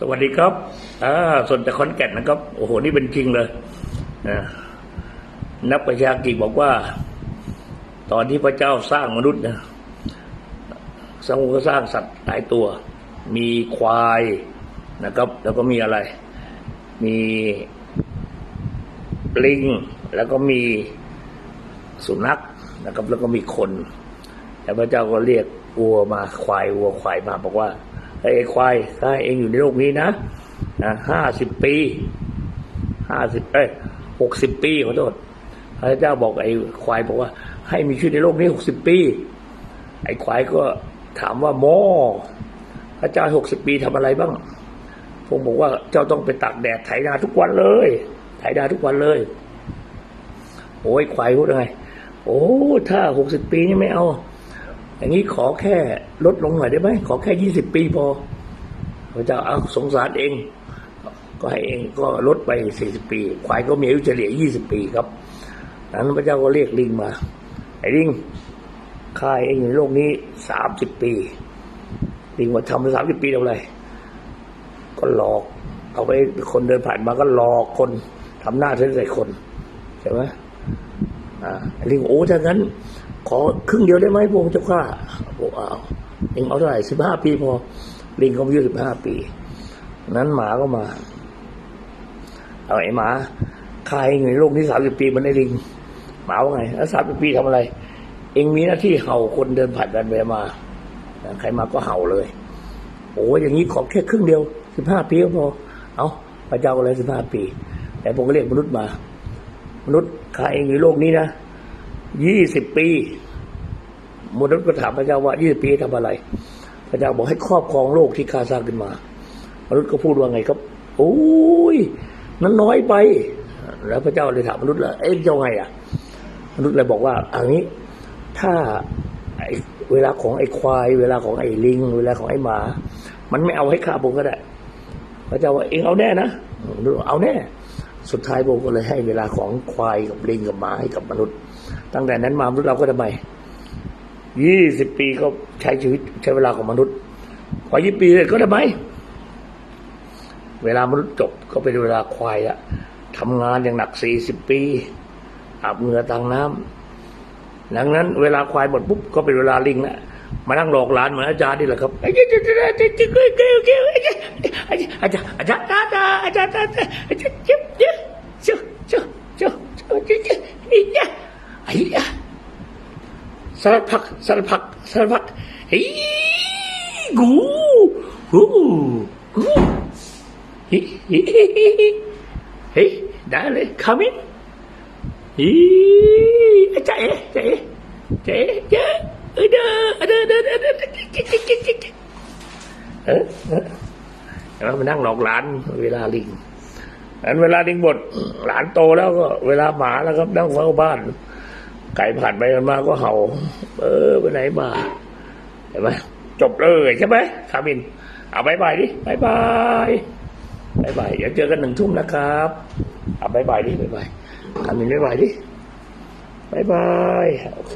สวัสดีครับอ่าส่วนจากขอนแก่นนะครับ โอ้โห นี่เป็นจริงเลยนะนักประชากิจบอกว่า ตอนที่พระเจ้าสร้างมนุษย์นะสร้างก็สร้างสัตว์หลายตัว มีควายนะครับ แล้วก็มีอะไร มีลิง แล้วก็มีสุนัขนะครับ แล้วก็มีคน แล้วพระเจ้าก็เรียกวัวมาควายวัวควายมาบอกว่า ไอ้ควายถ้าเองอยู่ในโลกนี้นะนะห้าสิบปีห้าสิบเอ้ยหกสิบปีขอโทษพระเจ้าบอกไอ้ควายบอกว่า ให้มีชีวิตในโลกนี้หกสิบปี ไอ้ควายก็ถามว่าหมพระเจ้าหกสิบปีทำอะไรบ้างผมบอกว่าเจ้าต้องไปตักแดดไถนาทุกวันเลยไถนาทุกวันเลย โอ้ยควายพูดยังไงโอ้ถ้าหกสิบปีนี่ไม่เอา อย่างนี้ขอแค่ลดลงหน่อยได้ไหมขอแค่ยี่สิบปีพอพระเจ้าเอาสงสารเอง ก็ให้เองก็ลดไปสี่สิบปีควายก็มีอายุเฉลี่ยยี่สิบปีครับนั้นพระเจ้าก็เรียกลิงมาไอ้ลิงข้าเองอยู่ในโลกนี้สามสิบปีลิงมาทำไปสามสิบปีเท่าไรก็หลอก เอาไปคนเดินผ่านมาก็หลอกคนทำหน้าเท่ใส่คนใช่ไหมอ่าลิงโอ้ถ้างั้น ขอครึ่งเดียวได้ไหมพระองค์เจ้าข้าบอกเอาลิงเอาเท่าไหร่สิบห้าปีพอลิงเขาอายุสิบห้าปี นั้นหมาก็มา เอาไอ้หมาใครอยู่ในโลกนี้สามสิบปีมันได้ลิง หมาว่าไง แล้วสามสิบปีทำอะไร เองมีหน้าที่เห่าคนเดินผ่านกันไปมา ใครมาก็เห่าเลย โอ้ยอย่างนี้ขอแค่ครึ่งเดียวสิบห้าปีก็พอ เอาพระเจ้าก็เลยสิบห้าปี แต่ผมก็เรียกมนุษย์มา มนุษย์ข้าเองอยู่โลกนี้นะ ยี่สิบปีมนุษย์ก็ถามพระเจ้าว่ายี่สิบปีทำอะไร พระเจ้าบอกให้ครอบครองโลกที่ข้าสร้างขึ้นมามนุษย์ก็พูดว่าไงครับ โอ้ยนั้นน้อยไป แล้วพระเจ้าเลยถามมนุษย์ละเอ๊ะจะไงอะ มนุษย์เลยบอกว่าอันนี้ ถ้าเวลาของไอ้ควาย เวลาของไอ้ลิง เวลาของไอ้หมา มันไม่เอาให้ข้าผมก็ได้ พระเจ้าว่าเองเอาแน่นะมนุษย์เอาแน่ สุดท้ายพระองก็เลยให้เวลาของควายกับลิงกับหมาให้กับมนุษย์ ตั้งแต่นั้นมามนุษย์เราก็ทำไมยี่สิบปีก็ใช้ชีวิตใช้เวลาของมนุษย์พอยี่ปีเลยก็ทำไมเวลามนุษย์จบก็เป็นเวลาควายอะทำงานอย่างหนักสี่สิบปีอาบเหงื่อต่างน้ำดังนั้นเวลาควายหมดปุ๊บก็เป็นเวลาลิงละมานั่งหลอกหลานเหมือนอาจารย์นี่แหละครับอาจารย์อาจารย์อาจารย์อาจารย์อาจารย์อาจารย์อาจารย์อาจารย์อาจารย์อาจารย์อาจารย์เจ็บเจ็บเจ้าเจ้าเจ้าเจ้าเจ้าเจ้าไอ้ยะไอ้ยะ สารพักสารพักสารพักเฮ้ยกูกูกูเฮ้ยเฮ้ยเฮ้ยได้เลย come in อีจ๊ะเอ๋จ๊ะเอ๋จ๊ะเอ๋จ๊ะเออเด้อเด้อเด้อเด้อเด้อเออเออแล้วมานั่งหลอกหลานเวลาลิงอันเวลาลิงหมดหลานโตแล้วก็ เวลาหมาแล้วครับนั่งเฝ้าบ้าน ไก่ผ่านไปกันมาก็เห่า เออไปไหนมาเห็นไหมจบเลยใช่ไหมคามิน เอาบายบายดิบายบายบายบายเดี๋ยวเจอกันหนึ่งทุ่มนะครับ เอาบายบายดิบายบายคามินบายบายดิบายบายโอเค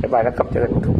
บายบายแล้วกลับเจอกันหนึ่งทุ่ม